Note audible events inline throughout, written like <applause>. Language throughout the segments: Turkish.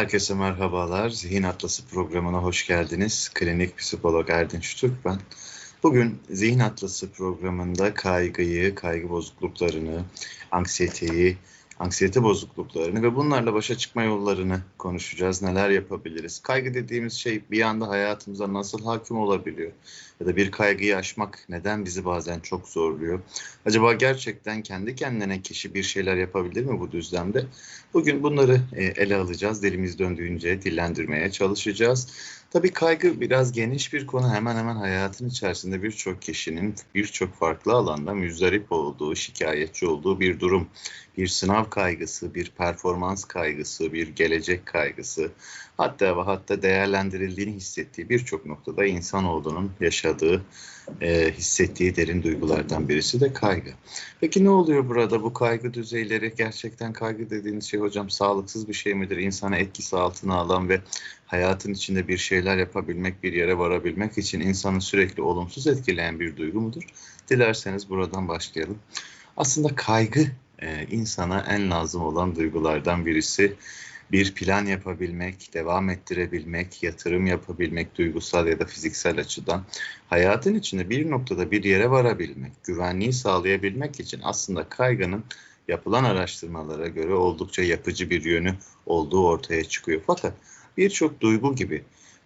Herkese merhabalar. Zihin Atlası programına hoş geldiniz. Klinik psikolog Erdinç Türk ben. Bugün Zihin Atlası programında kaygıyı, kaygı bozukluklarını, anksiyeteyi, anksiyete bozukluklarını ve bunlarla başa çıkma yollarını konuşacağız. Neler yapabiliriz? Kaygı dediğimiz şey bir anda hayatımıza nasıl hakim olabiliyor? Ya da bir kaygıyı aşmak neden bizi bazen çok zorluyor? Acaba gerçekten kendi kendine kişi bir şeyler yapabilir mi bu düzlemde? Bugün bunları e, ele alacağız. Dilimiz döndüğünce dillendirmeye çalışacağız. Tabii kaygı biraz geniş bir konu. Hemen hemen hayatın içerisinde birçok kişinin birçok farklı alanda müzdarip olduğu, şikayetçi olduğu bir durum. Bir sınav kaygısı, bir performans kaygısı, bir gelecek kaygısı, hatta ve hatta değerlendirildiğini hissettiği birçok noktada insanoğlunun yaşadığı, e, hissettiği derin duygulardan birisi de kaygı. Peki ne oluyor burada? Bu kaygı düzeyleri gerçekten kaygı dediğiniz şey hocam sağlıksız bir şey midir? İnsana etkisi altına alan ve hayatın içinde bir şeyler yapabilmek, bir yere varabilmek için insanı sürekli olumsuz etkileyen bir duygu mudur? Dilerseniz buradan başlayalım. Aslında kaygı e, insana en lazım olan duygulardan birisi bir plan yapabilmek, devam ettirebilmek, yatırım yapabilmek duygusal ya da fiziksel açıdan hayatın içinde bir noktada bir yere varabilmek, güvenliği sağlayabilmek için aslında kaygının yapılan araştırmalara göre oldukça yapıcı bir yönü olduğu ortaya çıkıyor. Fakat birçok duygu gibi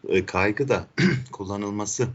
e, kaygı da <clears throat> kullanılması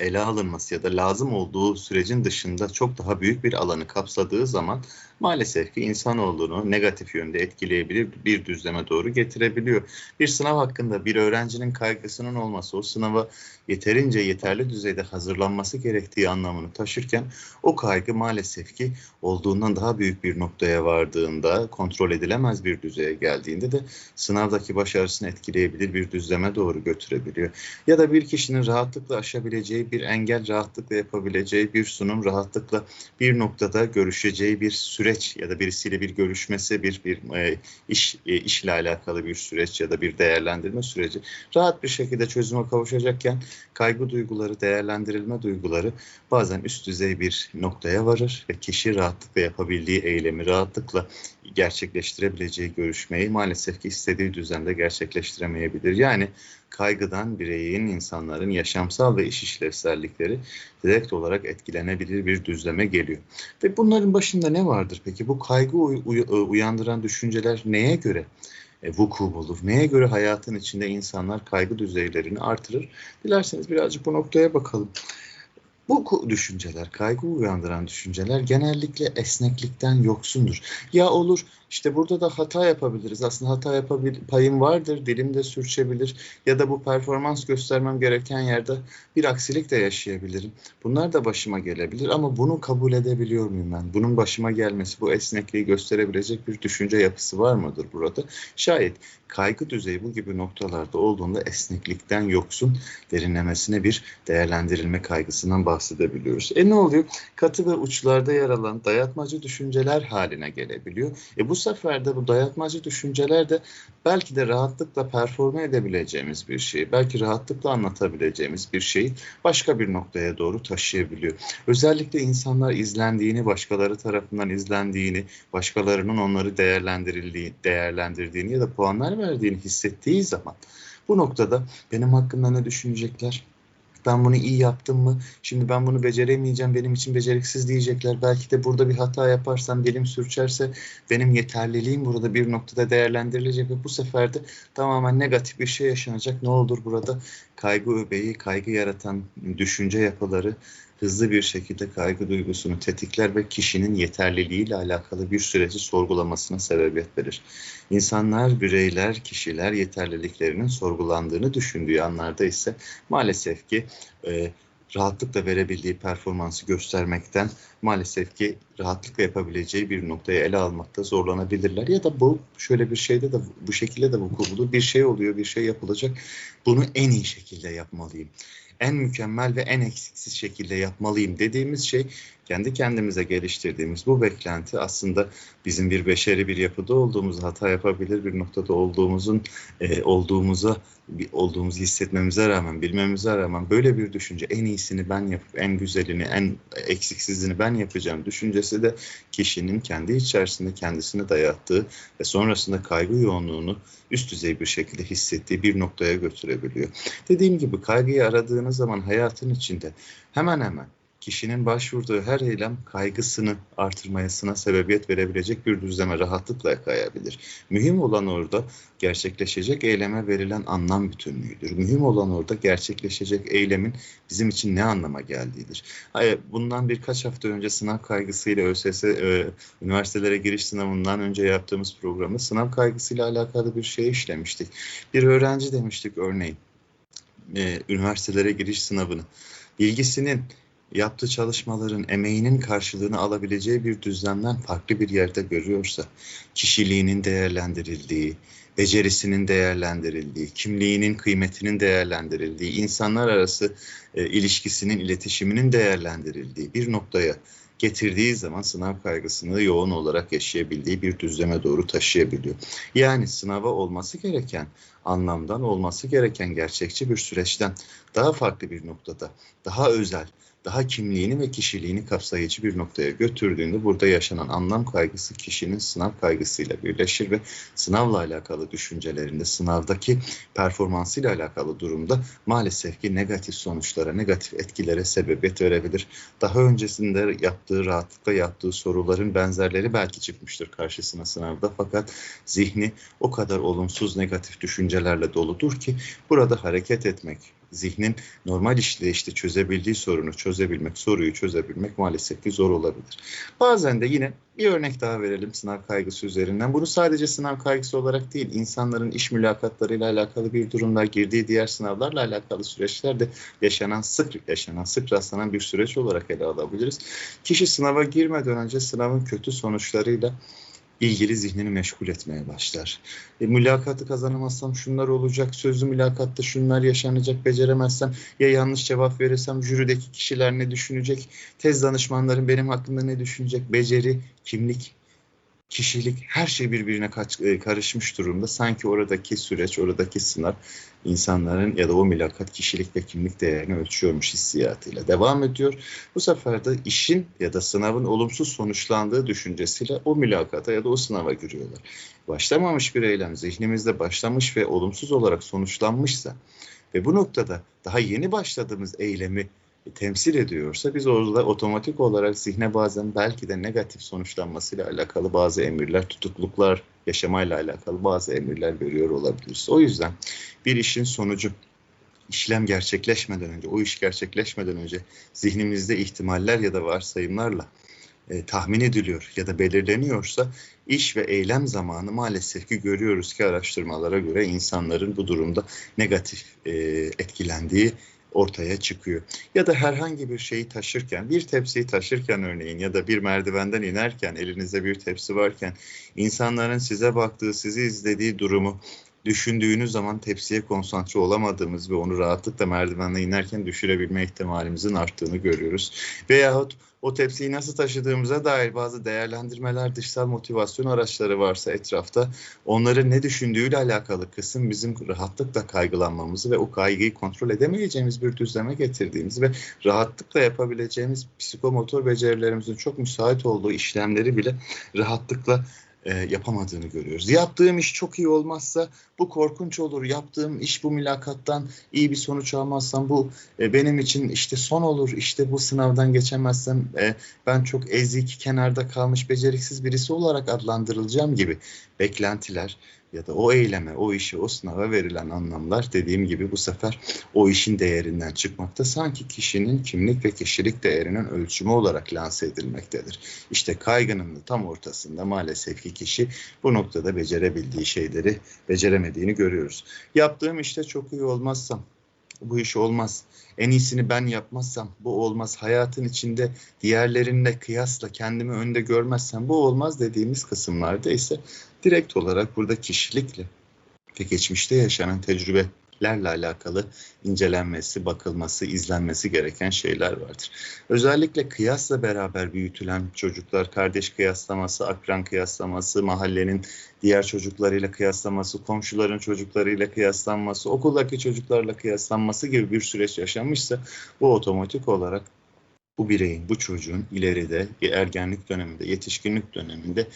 ele alınması ya da lazım olduğu sürecin dışında çok daha büyük bir alanı kapsadığı zaman maalesef ki insanoğlunu negatif yönde etkileyebilir, bir düzleme doğru getirebiliyor. Bir sınav hakkında bir öğrencinin kaygısının olması o sınava yeterince yeterli düzeyde hazırlanması gerektiği anlamını taşırken o kaygı maalesef ki olduğundan daha büyük bir noktaya vardığında, kontrol edilemez bir düzeye geldiğinde de sınavdaki başarısını etkileyebilir bir düzleme doğru götürebiliyor. Ya da bir kişinin rahatlıkla aşabileceği bir engel, rahatlıkla yapabileceği bir sunum, rahatlıkla bir noktada görüşeceği bir süreç ya da birisiyle bir görüşmesi, bir bir e, iş e, işle alakalı bir süreç ya da bir değerlendirme süreci rahat bir şekilde çözüme kavuşacakken kaygı duyguları, değerlendirilme duyguları bazen üst düzey bir noktaya varır ve kişi rahatlıkla yapabildiği eylemi rahatlıkla gerçekleştirebileceği görüşmeyi maalesef ki istediği düzende gerçekleştiremeyebilir. Yani kaygıdan bireyin, insanların yaşamsal ve iş işlevsellikleri direkt olarak etkilenebilir bir düzleme geliyor. Ve bunların başında ne vardır peki? Bu kaygı uyandıran düşünceler neye göre e, vuku bulur? Neye göre hayatın içinde insanlar kaygı düzeylerini artırır? Dilerseniz birazcık bu noktaya bakalım. Bu düşünceler, kaygı uyandıran düşünceler genellikle esneklikten yoksundur. Ya olur işte burada da hata yapabiliriz. Aslında hata yapabil payım vardır, dilimde sürçebilir ya da bu performans göstermem gereken yerde bir aksilik de yaşayabilirim. Bunlar da başıma gelebilir ama bunu kabul edebiliyor muyum ben? Bunun başıma gelmesi, bu esnekliği gösterebilecek bir düşünce yapısı var mıdır burada? Şayet kaygı düzeyi bu gibi noktalarda olduğunda esneklikten yoksun derinlemesine bir değerlendirilme kaygısından bahsedebiliyoruz. E ne oluyor? Katı ve uçlarda yer alan dayatmacı düşünceler haline gelebiliyor. E bu sefer de bu dayatmacı düşünceler de belki de rahatlıkla performe edebileceğimiz bir şeyi, belki rahatlıkla anlatabileceğimiz bir şeyi başka bir noktaya doğru taşıyabiliyor. Özellikle insanlar izlendiğini, başkaları tarafından izlendiğini, başkalarının onları değerlendirildiği, değerlendirdiğini ya da puanlar verdiğini hissettiği zaman bu noktada benim hakkında ne düşünecekler? Ben bunu iyi yaptım mı? Şimdi ben bunu beceremeyeceğim. Benim için beceriksiz diyecekler. Belki de burada bir hata yaparsam dilim sürçerse benim yeterliliğim burada bir noktada değerlendirilecek ve bu sefer de tamamen negatif bir şey yaşanacak. Ne olur burada kaygı öbeği, kaygı yaratan düşünce yapıları hızlı bir şekilde kaygı duygusunu tetikler ve kişinin yeterliliğiyle alakalı bir süreci sorgulamasına sebebiyet verir. İnsanlar, bireyler, kişiler yeterliliklerinin sorgulandığını düşündüğü anlarda ise maalesef ki e, rahatlıkla verebildiği performansı göstermekten maalesef ki rahatlıkla yapabileceği bir noktayı ele almakta zorlanabilirler. Ya da bu şöyle bir şeyde de bu şekilde de vuku bulur. Bir şey oluyor, bir şey yapılacak. Bunu en iyi şekilde yapmalıyım en mükemmel ve en eksiksiz şekilde yapmalıyım dediğimiz şey kendi kendimize geliştirdiğimiz bu beklenti aslında bizim bir beşeri bir yapıda olduğumuz hata yapabilir bir noktada olduğumuzun e, olduğumuza olduğumuzu hissetmemize rağmen bilmemize rağmen böyle bir düşünce en iyisini ben yapıp en güzelini en eksiksizini ben yapacağım düşüncesi de kişinin kendi içerisinde kendisine dayattığı ve sonrasında kaygı yoğunluğunu üst düzey bir şekilde hissettiği bir noktaya götürebiliyor. Dediğim gibi kaygıyı aradığınız zaman hayatın içinde hemen hemen kişinin başvurduğu her eylem kaygısını artırmayasına sebebiyet verebilecek bir düzleme rahatlıkla kayabilir. Mühim olan orada gerçekleşecek eyleme verilen anlam bütünlüğüdür. Mühim olan orada gerçekleşecek eylemin bizim için ne anlama geldiğidir. Bundan birkaç hafta önce sınav kaygısıyla ÖSS e, üniversitelere giriş sınavından önce yaptığımız programı sınav kaygısıyla alakalı bir şey işlemiştik. Bir öğrenci demiştik örneğin e, üniversitelere giriş sınavını bilgisinin yaptığı çalışmaların emeğinin karşılığını alabileceği bir düzlemden farklı bir yerde görüyorsa, kişiliğinin değerlendirildiği, becerisinin değerlendirildiği, kimliğinin kıymetinin değerlendirildiği, insanlar arası e, ilişkisinin, iletişiminin değerlendirildiği bir noktaya getirdiği zaman sınav kaygısını yoğun olarak yaşayabildiği bir düzleme doğru taşıyabiliyor. Yani sınava olması gereken anlamdan olması gereken gerçekçi bir süreçten daha farklı bir noktada, daha özel, daha kimliğini ve kişiliğini kapsayıcı bir noktaya götürdüğünde burada yaşanan anlam kaygısı kişinin sınav kaygısıyla birleşir ve sınavla alakalı düşüncelerinde, sınavdaki performansıyla alakalı durumda maalesef ki negatif sonuçlara, negatif etkilere sebebiyet verebilir. Daha öncesinde yaptığı, rahatlıkla yaptığı soruların benzerleri belki çıkmıştır karşısına sınavda fakat zihni o kadar olumsuz negatif düşüncelerle doludur ki burada hareket etmek, zihnin normal işleyişte çözebildiği sorunu çözebilmek, soruyu çözebilmek maalesef ki zor olabilir. Bazen de yine bir örnek daha verelim sınav kaygısı üzerinden. Bunu sadece sınav kaygısı olarak değil, insanların iş mülakatlarıyla alakalı bir durumda girdiği diğer sınavlarla alakalı süreçlerde yaşanan sık yaşanan sık rastlanan bir süreç olarak ele alabiliriz. Kişi sınava girmeden önce sınavın kötü sonuçlarıyla ilgili zihnini meşgul etmeye başlar. E, mülakatı kazanamazsam şunlar olacak, sözlü mülakatta şunlar yaşanacak, beceremezsem ya yanlış cevap verirsem jürideki kişiler ne düşünecek, tez danışmanların benim hakkında ne düşünecek, beceri, kimlik, kişilik her şey birbirine e, karışmış durumda. Sanki oradaki süreç, oradaki sınav insanların ya da o mülakat kişilik ve kimlik değerini ölçüyormuş hissiyatıyla devam ediyor. Bu sefer de işin ya da sınavın olumsuz sonuçlandığı düşüncesiyle o mülakata ya da o sınava giriyorlar. Başlamamış bir eylem zihnimizde başlamış ve olumsuz olarak sonuçlanmışsa ve bu noktada daha yeni başladığımız eylemi temsil ediyorsa biz orada otomatik olarak zihne bazen belki de negatif sonuçlanmasıyla alakalı bazı emirler, tutukluklar yaşamayla alakalı bazı emirler veriyor olabiliriz. O yüzden bir işin sonucu işlem gerçekleşmeden önce, o iş gerçekleşmeden önce zihnimizde ihtimaller ya da varsayımlarla e, tahmin ediliyor ya da belirleniyorsa iş ve eylem zamanı maalesef ki görüyoruz ki araştırmalara göre insanların bu durumda negatif e, etkilendiği ortaya çıkıyor. Ya da herhangi bir şeyi taşırken, bir tepsiyi taşırken örneğin ya da bir merdivenden inerken, elinizde bir tepsi varken insanların size baktığı, sizi izlediği durumu düşündüğünüz zaman tepsiye konsantre olamadığımız ve onu rahatlıkla merdivenle inerken düşürebilme ihtimalimizin arttığını görüyoruz. Veyahut o tepsiyi nasıl taşıdığımıza dair bazı değerlendirmeler, dışsal motivasyon araçları varsa etrafta onların ne düşündüğüyle alakalı kısım bizim rahatlıkla kaygılanmamızı ve o kaygıyı kontrol edemeyeceğimiz bir düzleme getirdiğimiz ve rahatlıkla yapabileceğimiz psikomotor becerilerimizin çok müsait olduğu işlemleri bile rahatlıkla e, yapamadığını görüyoruz. Yaptığım iş çok iyi olmazsa bu korkunç olur. Yaptığım iş bu mülakattan iyi bir sonuç almazsam bu e, benim için işte son olur. İşte bu sınavdan geçemezsem e, ben çok ezik, kenarda kalmış, beceriksiz birisi olarak adlandırılacağım gibi beklentiler ya da o eyleme, o işe, o sınava verilen anlamlar dediğim gibi bu sefer o işin değerinden çıkmakta sanki kişinin kimlik ve kişilik değerinin ölçümü olarak lanse edilmektedir. İşte kaygının tam ortasında maalesef ki kişi bu noktada becerebildiği şeyleri beceremediğini görüyoruz. Yaptığım işte çok iyi olmazsam bu iş olmaz. En iyisini ben yapmazsam bu olmaz. Hayatın içinde diğerlerinle kıyasla kendimi önde görmezsem bu olmaz dediğimiz kısımlarda ise direkt olarak burada kişilikle ve geçmişte yaşanan tecrübe örneklerle alakalı incelenmesi, bakılması, izlenmesi gereken şeyler vardır. Özellikle kıyasla beraber büyütülen çocuklar, kardeş kıyaslaması, akran kıyaslaması, mahallenin diğer çocuklarıyla kıyaslaması, komşuların çocuklarıyla kıyaslanması, okuldaki çocuklarla kıyaslanması gibi bir süreç yaşanmışsa bu otomatik olarak bu bireyin, bu çocuğun ileride ergenlik döneminde, yetişkinlik döneminde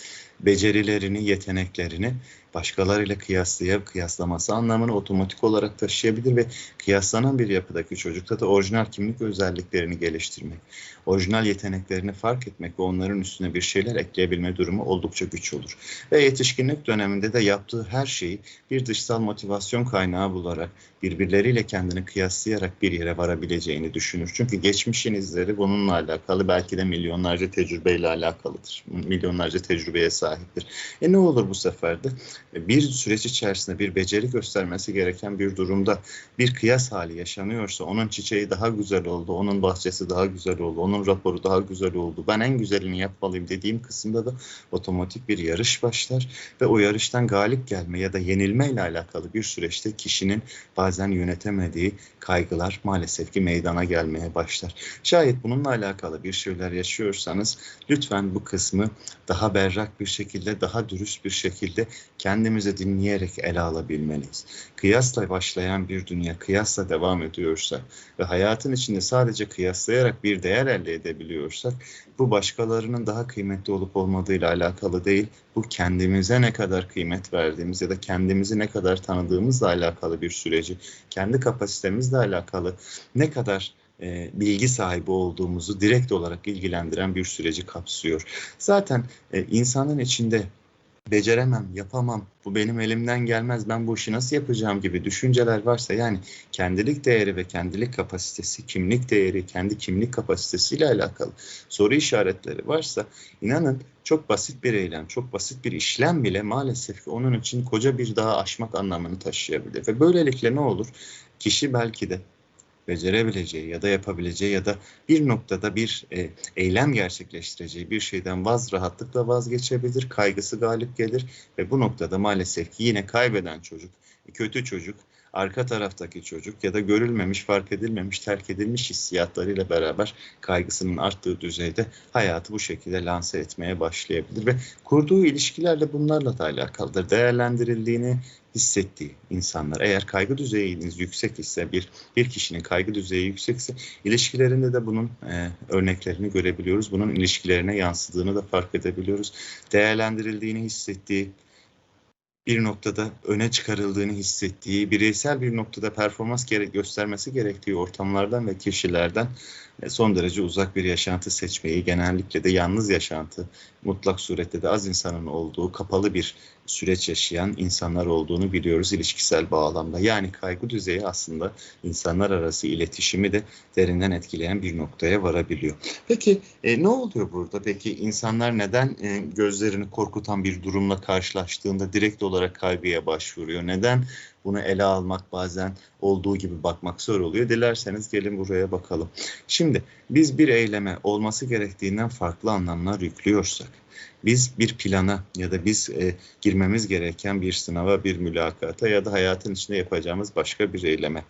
becerilerini, yeteneklerini başkalarıyla kıyaslayıp kıyaslaması anlamını otomatik olarak taşıyabilir ve kıyaslanan bir yapıdaki çocukta da orijinal kimlik özelliklerini geliştirmek, orijinal yeteneklerini fark etmek ve onların üstüne bir şeyler ekleyebilme durumu oldukça güç olur. Ve yetişkinlik döneminde de yaptığı her şeyi bir dışsal motivasyon kaynağı bularak, birbirleriyle kendini kıyaslayarak bir yere varabileceğini düşünür. Çünkü geçmişin izleri bununla alakalı belki de milyonlarca tecrübeyle alakalıdır. Milyonlarca tecrübeye sahiptir. E ne olur bu sefer de? Bir süreç içerisinde bir beceri göstermesi gereken bir durumda bir kıyas hali yaşanıyorsa onun çiçeği daha güzel oldu, onun bahçesi daha güzel oldu, onun raporu daha güzel oldu. Ben en güzelini yapmalıyım dediğim kısımda da otomatik bir yarış başlar ve o yarıştan galip gelme ya da yenilme ile alakalı bir süreçte kişinin bazen yönetemediği kaygılar maalesef ki meydana gelmeye başlar. Şayet bununla alakalı bir şeyler yaşıyorsanız lütfen bu kısmı daha berrak bir şekilde, daha dürüst bir şekilde kendimizi dinleyerek ele alabilmeliyiz. Kıyasla başlayan bir dünya kıyasla devam ediyorsa ve hayatın içinde sadece kıyaslayarak bir değer elde edebiliyorsak bu başkalarının daha kıymetli olup olmadığıyla alakalı değil, bu kendimize ne kadar kıymet verdiğimiz ya da kendimizi ne kadar tanıdığımızla alakalı bir süreci, kendi kapasitemizle alakalı ne kadar e, bilgi sahibi olduğumuzu direkt olarak ilgilendiren bir süreci kapsıyor. Zaten e, insanın içinde beceremem, yapamam, bu benim elimden gelmez, ben bu işi nasıl yapacağım gibi düşünceler varsa yani kendilik değeri ve kendilik kapasitesi, kimlik değeri, kendi kimlik kapasitesiyle alakalı soru işaretleri varsa inanın çok basit bir eylem, çok basit bir işlem bile maalesef ki onun için koca bir dağı aşmak anlamını taşıyabilir. Ve böylelikle ne olur? Kişi belki de becerebileceği ya da yapabileceği ya da bir noktada bir e, eylem gerçekleştireceği bir şeyden vaz rahatlıkla vazgeçebilir, kaygısı galip gelir ve bu noktada maalesef ki yine kaybeden çocuk, kötü çocuk, arka taraftaki çocuk ya da görülmemiş, fark edilmemiş, terk edilmiş hissiyatlarıyla beraber kaygısının arttığı düzeyde hayatı bu şekilde lanse etmeye başlayabilir ve kurduğu ilişkilerle bunlarla da alakalıdır. Değerlendirildiğini hissettiği insanlar. Eğer kaygı düzeyiniz yüksek ise bir bir kişinin kaygı düzeyi yüksekse ilişkilerinde de bunun e, örneklerini görebiliyoruz. Bunun ilişkilerine yansıdığını da fark edebiliyoruz. Değerlendirildiğini hissettiği bir noktada öne çıkarıldığını hissettiği, bireysel bir noktada performans gerek göstermesi gerektiği ortamlardan ve kişilerden son derece uzak bir yaşantı seçmeyi, genellikle de yalnız yaşantı, mutlak surette de az insanın olduğu, kapalı bir süreç yaşayan insanlar olduğunu biliyoruz ilişkisel bağlamda. Yani kaygı düzeyi aslında insanlar arası iletişimi de derinden etkileyen bir noktaya varabiliyor. Peki e, ne oluyor burada? Peki insanlar neden e, gözlerini korkutan bir durumla karşılaştığında direkt olarak kaygıya başvuruyor? Neden bunu ele almak bazen olduğu gibi bakmak zor oluyor. Dilerseniz gelin buraya bakalım. Şimdi biz bir eyleme olması gerektiğinden farklı anlamlar yüklüyorsak, biz bir plana ya da biz e, girmemiz gereken bir sınava, bir mülakata ya da hayatın içinde yapacağımız başka bir eyleme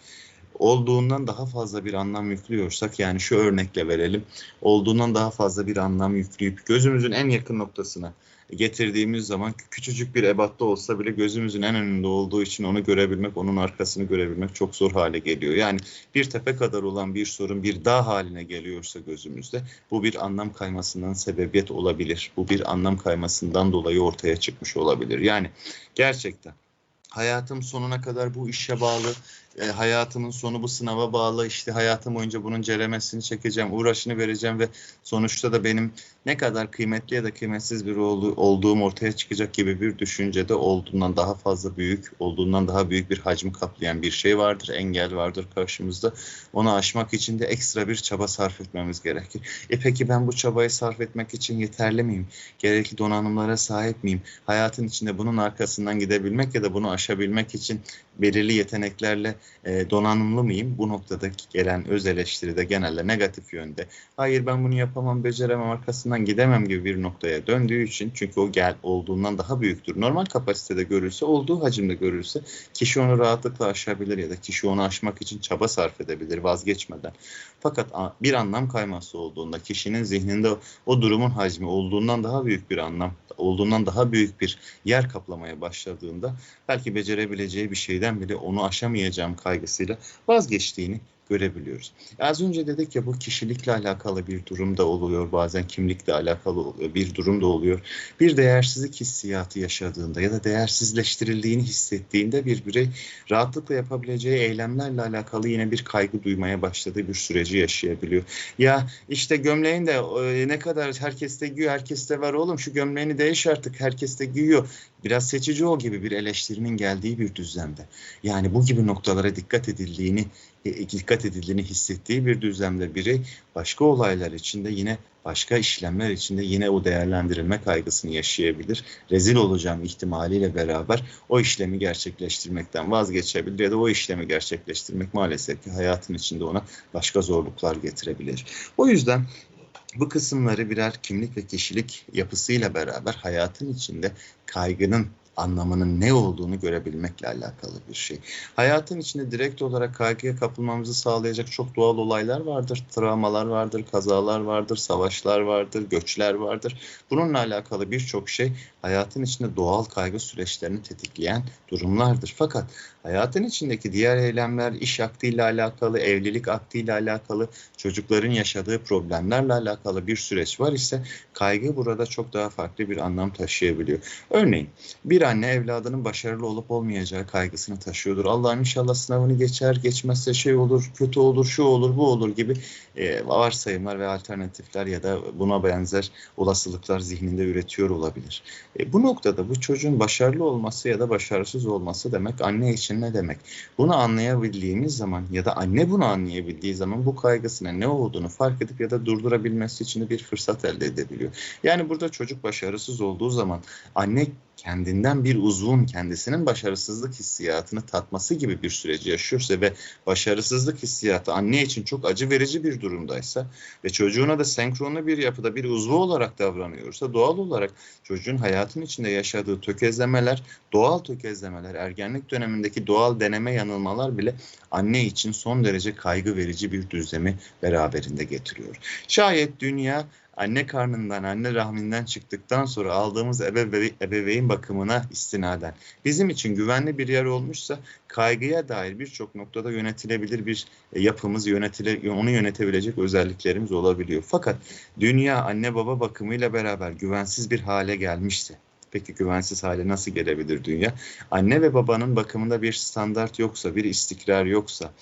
olduğundan daha fazla bir anlam yüklüyorsak yani şu örnekle verelim olduğundan daha fazla bir anlam yükleyip gözümüzün en yakın noktasına getirdiğimiz zaman küçücük bir ebatta olsa bile gözümüzün en önünde olduğu için onu görebilmek, onun arkasını görebilmek çok zor hale geliyor. Yani bir tepe kadar olan bir sorun bir dağ haline geliyorsa gözümüzde bu bir anlam kaymasından sebebiyet olabilir. Bu bir anlam kaymasından dolayı ortaya çıkmış olabilir. Yani gerçekten hayatım sonuna kadar bu işe bağlı, e, hayatımın sonu bu sınava bağlı, işte hayatım boyunca bunun ceremesini çekeceğim, uğraşını vereceğim ve sonuçta da benim ne kadar kıymetli ya da kıymetsiz bir olduğum ortaya çıkacak gibi bir düşüncede olduğundan daha fazla büyük, olduğundan daha büyük bir hacmi kaplayan bir şey vardır, engel vardır karşımızda. Onu aşmak için de ekstra bir çaba sarf etmemiz gerekir. E peki ben bu çabayı sarf etmek için yeterli miyim? Gerekli donanımlara sahip miyim? Hayatın içinde bunun arkasından gidebilmek ya da bunu aşabilmek için belirli yeteneklerle e, donanımlı mıyım? Bu noktada gelen öz eleştiri de genelde negatif yönde. Hayır ben bunu yapamam, beceremem, arkasından gidemem gibi bir noktaya döndüğü için çünkü o gel olduğundan daha büyüktür. Normal kapasitede görülse, olduğu hacimde görülse kişi onu rahatlıkla aşabilir ya da kişi onu aşmak için çaba sarf edebilir vazgeçmeden. Fakat bir anlam kayması olduğunda kişinin zihninde o durumun hacmi olduğundan daha büyük bir anlam, olduğundan daha büyük bir yer kaplamaya başladığında belki becerebileceği bir şeyden bile onu aşamayacağım kaygısıyla vazgeçtiğini görebiliyoruz. Az önce dedik ya bu kişilikle alakalı bir durum da oluyor. Bazen kimlikle alakalı bir durum da oluyor. Bir değersizlik hissiyatı yaşadığında ya da değersizleştirildiğini hissettiğinde bir birey rahatlıkla yapabileceği eylemlerle alakalı yine bir kaygı duymaya başladığı bir süreci yaşayabiliyor. Ya işte gömleğin de e, ne kadar herkes de giyiyor, herkes de var oğlum şu gömleğini değiş artık herkes de giyiyor. Biraz seçici ol gibi bir eleştirinin geldiği bir düzlemde. Yani bu gibi noktalara dikkat edildiğini dikkat edildiğini hissettiği bir düzlemde biri başka olaylar içinde yine başka işlemler içinde yine o değerlendirilme kaygısını yaşayabilir. Rezil olacağım ihtimaliyle beraber o işlemi gerçekleştirmekten vazgeçebilir ya da o işlemi gerçekleştirmek maalesef ki hayatın içinde ona başka zorluklar getirebilir. O yüzden bu kısımları birer kimlik ve kişilik yapısıyla beraber hayatın içinde kaygının anlamının ne olduğunu görebilmekle alakalı bir şey. Hayatın içinde direkt olarak kaygıya kapılmamızı sağlayacak çok doğal olaylar vardır. Travmalar vardır, kazalar vardır, savaşlar vardır, göçler vardır. Bununla alakalı birçok şey hayatın içinde doğal kaygı süreçlerini tetikleyen durumlardır. Fakat hayatın içindeki diğer eylemler, iş aktiyle alakalı, evlilik aktiyle alakalı, çocukların yaşadığı problemlerle alakalı bir süreç var ise kaygı burada çok daha farklı bir anlam taşıyabiliyor. Örneğin bir anne evladının başarılı olup olmayacağı kaygısını taşıyordur. Allah'ım inşallah sınavını geçer, geçmezse şey olur, kötü olur, şu olur, bu olur gibi e, varsayımlar ve alternatifler ya da buna benzer olasılıklar zihninde üretiyor olabilir. E, bu noktada bu çocuğun başarılı olması ya da başarısız olması demek anne için ne demek? Bunu anlayabildiğimiz zaman ya da anne bunu anlayabildiği zaman bu kaygısına ne olduğunu fark edip ya da durdurabilmesi için de bir fırsat elde edebiliyor. Yani burada çocuk başarısız olduğu zaman anne kendinden bir uzvun kendisinin başarısızlık hissiyatını tatması gibi bir süreci yaşıyorsa ve başarısızlık hissiyatı anne için çok acı verici bir durumdaysa ve çocuğuna da senkronlu bir yapıda bir uzvu olarak davranıyorsa doğal olarak çocuğun hayatın içinde yaşadığı tökezlemeler, doğal tökezlemeler, ergenlik dönemindeki doğal deneme yanılmalar bile anne için son derece kaygı verici bir düzlemi beraberinde getiriyor. Şayet dünya anne karnından, anne rahminden çıktıktan sonra aldığımız ebeve ebeveyn bakımına istinaden bizim için güvenli bir yer olmuşsa kaygıya dair birçok noktada yönetilebilir bir e, yapımız, yönetile, onu yönetebilecek özelliklerimiz olabiliyor. Fakat dünya anne baba bakımıyla beraber güvensiz bir hale gelmişse Peki güvensiz hale nasıl gelebilir dünya? Anne ve babanın bakımında bir standart yoksa, bir istikrar yoksa,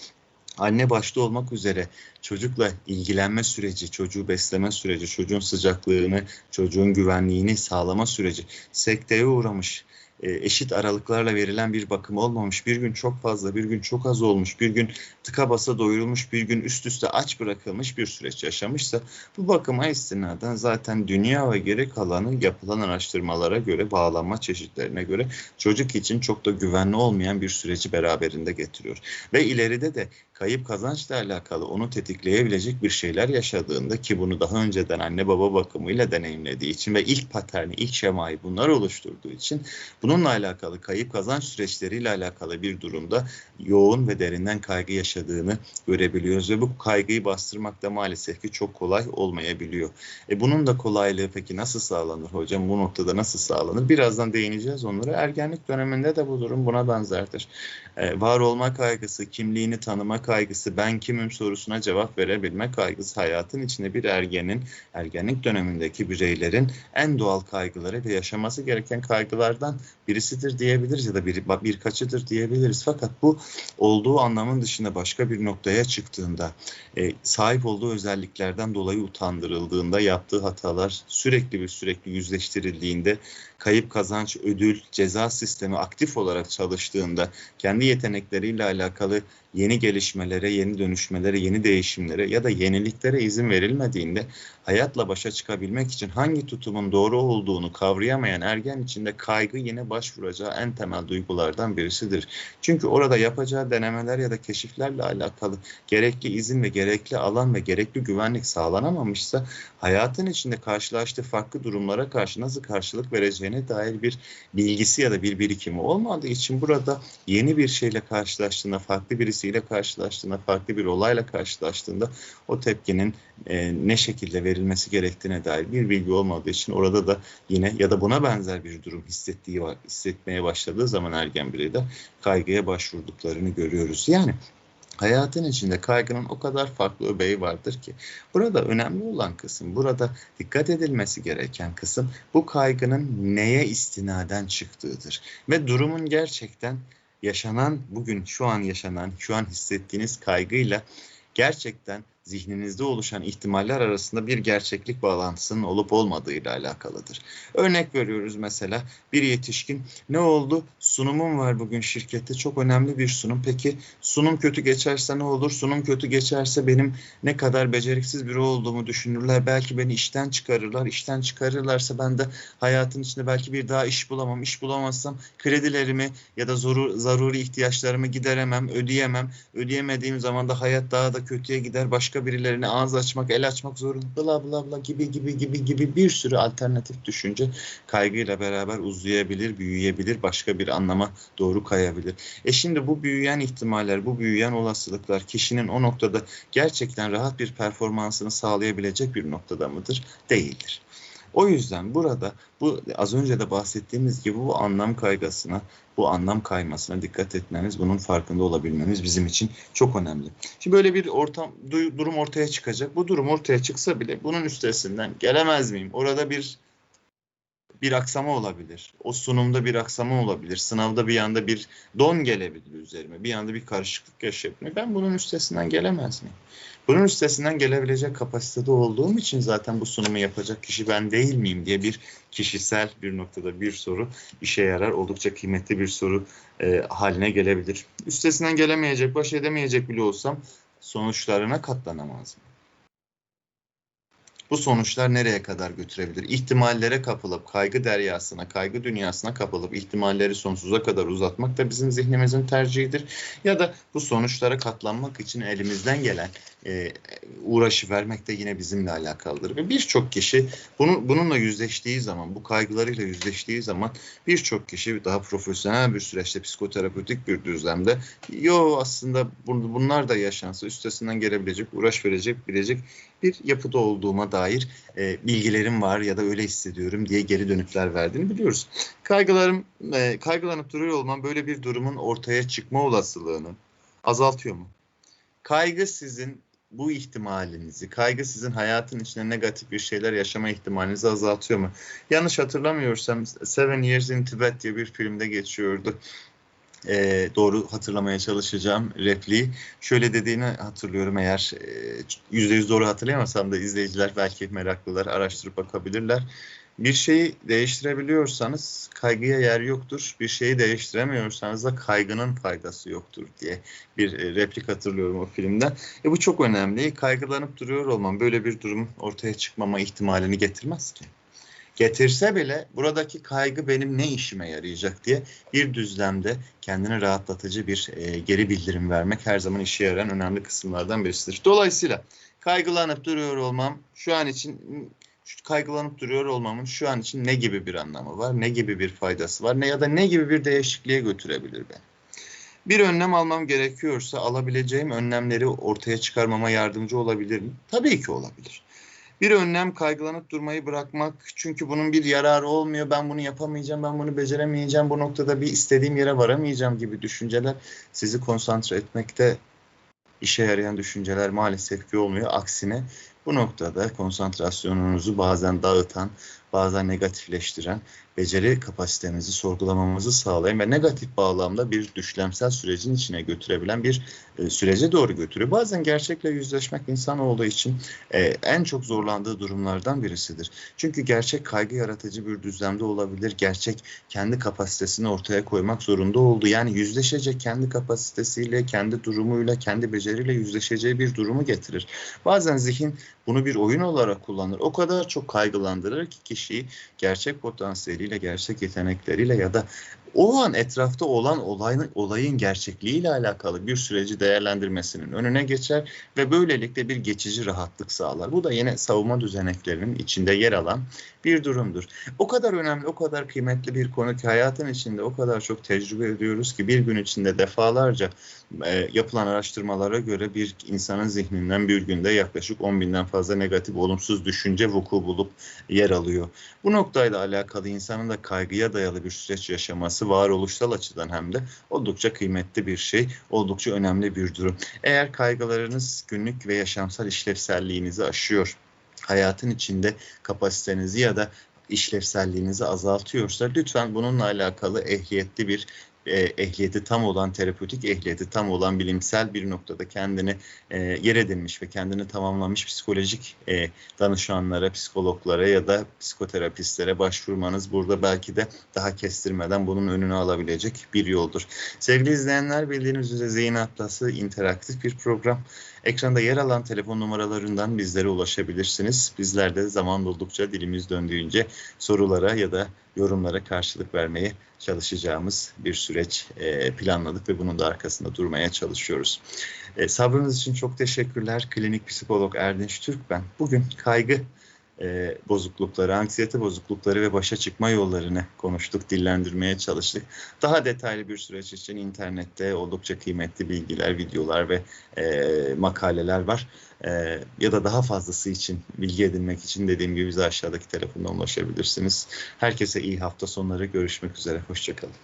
anne başta olmak üzere çocukla ilgilenme süreci, çocuğu besleme süreci, çocuğun sıcaklığını, çocuğun güvenliğini sağlama süreci sekteye uğramış, eşit aralıklarla verilen bir bakım olmamış, bir gün çok fazla, bir gün çok az olmuş, bir gün tıka basa doyurulmuş, bir gün üst üste aç bırakılmış bir süreç yaşamışsa bu bakıma istinaden zaten dünya ve geri kalanı yapılan araştırmalara göre, bağlanma çeşitlerine göre çocuk için çok da güvenli olmayan bir süreci beraberinde getiriyor. Ve ileride de kayıp kazançla alakalı onu tetikleyebilecek bir şeyler yaşadığında ki bunu daha önceden anne baba bakımıyla deneyimlediği için ve ilk paterni, ilk şemayı bunlar oluşturduğu için bununla alakalı kayıp kazanç süreçleriyle alakalı bir durumda yoğun ve derinden kaygı yaşadığını görebiliyoruz ve bu kaygıyı bastırmak da maalesef ki çok kolay olmayabiliyor. E bunun da kolaylığı peki nasıl sağlanır hocam? Bu noktada nasıl sağlanır? Birazdan değineceğiz onlara. Ergenlik döneminde de bu durum buna benzerdir. E, var olma kaygısı, kimliğini tanıma kaygısı, ben kimim sorusuna cevap verebilme kaygısı hayatın içinde bir ergenin, ergenlik dönemindeki bireylerin en doğal kaygıları ve yaşaması gereken kaygılardan birisidir diyebiliriz ya da bir, birkaçıdır diyebiliriz. Fakat bu olduğu anlamın dışında başka bir noktaya çıktığında, e, sahip olduğu özelliklerden dolayı utandırıldığında, yaptığı hatalar sürekli bir sürekli yüzleştirildiğinde, kayıp kazanç, ödül, ceza sistemi aktif olarak çalıştığında, kendi yetenekleriyle alakalı yeni gelişmelere, yeni dönüşmelere, yeni değişimlere ya da yeniliklere izin verilmediğinde hayatla başa çıkabilmek için hangi tutumun doğru olduğunu kavrayamayan ergen içinde kaygı yine başvuracağı en temel duygulardan birisidir. Çünkü orada yapacağı denemeler ya da keşiflerle alakalı gerekli izin ve gerekli alan ve gerekli güvenlik sağlanamamışsa hayatın içinde karşılaştığı farklı durumlara karşı nasıl karşılık vereceğine dair bir bilgisi ya da bir birikimi olmadığı için burada yeni bir şeyle karşılaştığında, farklı birisiyle karşılaştığında, farklı bir olayla karşılaştığında o tepkinin e, ne şekilde verilmesi gerektiğine dair bir bilgi olmadığı için orada da yine ya da buna benzer bir durum hissettiği hissetmeye başladığı zaman ergen bireyde kaygıya başvurduklarını görüyoruz. Yani hayatın içinde kaygının o kadar farklı öbeği vardır ki burada önemli olan kısım, burada dikkat edilmesi gereken kısım bu kaygının neye istinaden çıktığıdır. Ve durumun gerçekten yaşanan, bugün şu an yaşanan, şu an hissettiğiniz kaygıyla gerçekten zihninizde oluşan ihtimaller arasında bir gerçeklik bağlantısının olup olmadığıyla alakalıdır. Örnek veriyoruz mesela bir yetişkin ne oldu? Sunumum var bugün şirkette çok önemli bir sunum. Peki sunum kötü geçerse ne olur? Sunum kötü geçerse benim ne kadar beceriksiz biri olduğumu düşünürler. Belki beni işten çıkarırlar. İşten çıkarırlarsa ben de hayatın içinde belki bir daha iş bulamam. İş bulamazsam kredilerimi ya da zoru, zaruri ihtiyaçlarımı gideremem, ödeyemem. Ödeyemediğim zaman da hayat daha da kötüye gider. Başka birilerine ağız açmak, el açmak zorunda bla bla bla gibi gibi gibi gibi bir sürü alternatif düşünce kaygıyla beraber uzayabilir, büyüyebilir, başka bir anlama doğru kayabilir. E şimdi bu büyüyen ihtimaller, bu büyüyen olasılıklar kişinin o noktada gerçekten rahat bir performansını sağlayabilecek bir noktada mıdır? Değildir. O yüzden burada bu az önce de bahsettiğimiz gibi bu anlam kaygısına, bu anlam kaymasına dikkat etmemiz, bunun farkında olabilmemiz bizim için çok önemli. Şimdi böyle bir ortam durum ortaya çıkacak. Bu durum ortaya çıksa bile bunun üstesinden gelemez miyim? Orada bir bir aksama olabilir. O sunumda bir aksama olabilir. Sınavda bir anda bir don gelebilir üzerime. Bir anda bir karışıklık yaşayabilir. Ben bunun üstesinden gelemez miyim? Bunun üstesinden gelebilecek kapasitede olduğum için zaten bu sunumu yapacak kişi ben değil miyim diye bir kişisel bir noktada bir soru işe yarar. Oldukça kıymetli bir soru e, haline gelebilir. Üstesinden gelemeyecek, baş edemeyecek bile olsam sonuçlarına katlanamaz mı? Bu sonuçlar nereye kadar götürebilir? İhtimallere kapılıp, kaygı deryasına, kaygı dünyasına kapılıp ihtimalleri sonsuza kadar uzatmak da bizim zihnimizin tercihidir. Ya da bu sonuçlara katlanmak için elimizden gelen e, uğraşı vermek de yine bizimle alakalıdır. Ve birçok kişi bunu, bununla yüzleştiği zaman, bu kaygılarıyla yüzleştiği zaman birçok kişi daha profesyonel bir süreçte, psikoterapötik bir düzlemde yo aslında bunlar da yaşansa üstesinden gelebilecek, uğraş verecek, bilecek bir yapıda olduğuma dair e, bilgilerim var ya da öyle hissediyorum diye geri dönütler verdiğini biliyoruz. Kaygılarım, e, kaygılanıp duruyor olmam böyle bir durumun ortaya çıkma olasılığını azaltıyor mu? Kaygı sizin bu ihtimalinizi, kaygı sizin hayatın içinde negatif bir şeyler yaşama ihtimalinizi azaltıyor mu? Yanlış hatırlamıyorsam Seven Years in Tibet diye bir filmde geçiyordu e, doğru hatırlamaya çalışacağım repliği. Şöyle dediğini hatırlıyorum eğer yüzde yüz doğru hatırlayamasam da izleyiciler belki meraklılar araştırıp bakabilirler. Bir şeyi değiştirebiliyorsanız kaygıya yer yoktur. Bir şeyi değiştiremiyorsanız da kaygının faydası yoktur diye bir replik hatırlıyorum o filmden. E bu çok önemli. Kaygılanıp duruyor olmam böyle bir durum ortaya çıkmama ihtimalini getirmez ki getirse bile buradaki kaygı benim ne işime yarayacak diye bir düzlemde kendini rahatlatıcı bir e, geri bildirim vermek her zaman işe yarayan önemli kısımlardan birisidir. Dolayısıyla kaygılanıp duruyor olmam şu an için kaygılanıp duruyor olmamın şu an için ne gibi bir anlamı var, ne gibi bir faydası var, ne ya da ne gibi bir değişikliğe götürebilir beni. Bir önlem almam gerekiyorsa alabileceğim önlemleri ortaya çıkarmama yardımcı olabilir mi? Tabii ki olabilir. Bir önlem kaygılanıp durmayı bırakmak. Çünkü bunun bir yararı olmuyor. Ben bunu yapamayacağım, ben bunu beceremeyeceğim. Bu noktada bir istediğim yere varamayacağım gibi düşünceler sizi konsantre etmekte işe yarayan düşünceler maalesef ki olmuyor. Aksine Bu noktada konsantrasyonunuzu bazen dağıtan, bazen negatifleştiren, beceri kapasitemizi sorgulamamızı sağlayan ve negatif bağlamda bir düşlemsel sürecin içine götürebilen bir e, sürece doğru götürüyor. Bazen gerçekle yüzleşmek insanoğlu için e, en çok zorlandığı durumlardan birisidir. Çünkü gerçek kaygı yaratıcı bir düzlemde olabilir. Gerçek kendi kapasitesini ortaya koymak zorunda oldu. Yani yüzleşecek kendi kapasitesiyle, kendi durumuyla, kendi beceriyle yüzleşeceği bir durumu getirir. Bazen zihin bunu bir oyun olarak kullanır. O kadar çok kaygılandırır ki kişiyi gerçek potansiyeliyle, gerçek yetenekleriyle ya da o an etrafta olan olayın, olayın gerçekliğiyle alakalı bir süreci değerlendirmesinin önüne geçer ve böylelikle bir geçici rahatlık sağlar. Bu da yine savunma düzeneklerinin içinde yer alan bir durumdur. O kadar önemli, o kadar kıymetli bir konu ki hayatın içinde o kadar çok tecrübe ediyoruz ki bir gün içinde defalarca e, yapılan araştırmalara göre bir insanın zihninden bir günde yaklaşık 10 binden fazla negatif, olumsuz düşünce vuku bulup yer alıyor. Bu noktayla alakalı insanın da kaygıya dayalı bir süreç yaşaması varoluşsal açıdan hem de oldukça kıymetli bir şey, oldukça önemli bir durum. Eğer kaygılarınız günlük ve yaşamsal işlevselliğinizi aşıyor, hayatın içinde kapasitenizi ya da işlevselliğinizi azaltıyorsa lütfen bununla alakalı ehliyetli bir e, ehliyeti tam olan terapötik ehliyeti tam olan bilimsel bir noktada kendini e, yer edinmiş ve kendini tamamlamış psikolojik e, danışanlara, psikologlara ya da psikoterapistlere başvurmanız burada belki de daha kestirmeden bunun önünü alabilecek bir yoldur. Sevgili izleyenler bildiğiniz üzere Zihin Atlası interaktif bir program. Ekranda yer alan telefon numaralarından bizlere ulaşabilirsiniz. Bizler de zaman buldukça dilimiz döndüğünce sorulara ya da yorumlara karşılık vermeye çalışacağımız bir süreç e, planladık ve bunun da arkasında durmaya çalışıyoruz. E, sabrınız için çok teşekkürler. Klinik psikolog Erdinç Türk ben. Bugün kaygı e, bozuklukları, anksiyete bozuklukları ve başa çıkma yollarını konuştuk, dillendirmeye çalıştık. Daha detaylı bir süreç için internette oldukça kıymetli bilgiler, videolar ve e, makaleler var. E, ya da daha fazlası için bilgi edinmek için dediğim gibi bize aşağıdaki telefondan ulaşabilirsiniz. Herkese iyi hafta sonları. Görüşmek üzere. Hoşçakalın.